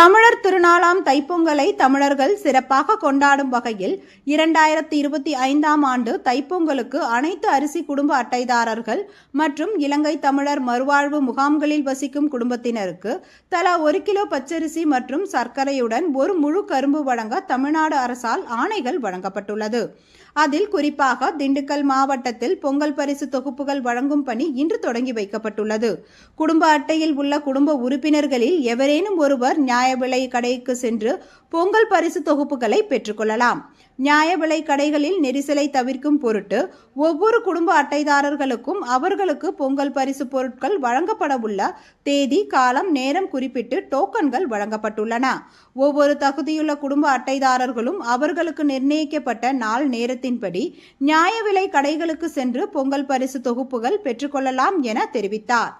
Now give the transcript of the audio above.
தமிழர் திருநாளாம் தைப்பொங்கலை தமிழர்கள் சிறப்பாக கொண்டாடும் வகையில் இரண்டாயிரத்தி இருபத்தி ஐந்தாம் ஆண்டு தைப்பொங்கலுக்கு அனைத்து அரிசி குடும்ப அட்டைதாரர்கள் மற்றும் இலங்கை தமிழர் மறுவாழ்வு முகாம்களில் வசிக்கும் குடும்பத்தினருக்கு தலா ஒரு கிலோ பச்சரிசி மற்றும் சர்க்கரையுடன் ஒரு முழு கரும்பு வழங்க தமிழ்நாடு அரசால் ஆணைகள் வழங்கப்பட்டுள்ளது. அதில் குறிப்பாக திண்டுக்கல் மாவட்டத்தில் பொங்கல் பரிசு தொகுப்புகள் வழங்கும் பணி இன்று தொடங்கி வைக்கப்பட்டுள்ளது. குடும்ப அட்டையில் உள்ள குடும்ப உறுப்பினர்களில் எவரேனும் ஒருவர் நியாய விலை கடைக்கு சென்று பொங்கல் பரிசு தொகுப்புகளை பெற்றுக்கொள்ளலாம். நியாய விலை கடைகளில் நெரிசலை தவிர்க்கும் பொருட்டு ஒவ்வொரு குடும்ப அட்டைதாரர்களுக்கும் அவர்களுக்கு பொங்கல் பரிசு பொருட்கள் வழங்கப்பட உள்ள தேதி காலம் நேரம் குறிப்பிட்டு டோக்கன்கள் வழங்கப்பட்டுள்ளன. ஒவ்வொரு தகுதியுள்ள குடும்ப அட்டைதாரர்களும் அவர்களுக்கு நிர்ணயிக்கப்பட்ட நாள் நேரத்தின்படி நியாய விலை கடைகளுக்கு சென்று பொங்கல் பரிசு தொகுப்புகள் பெற்றுக்கொள்ளலாம் என தெரிவித்தார்.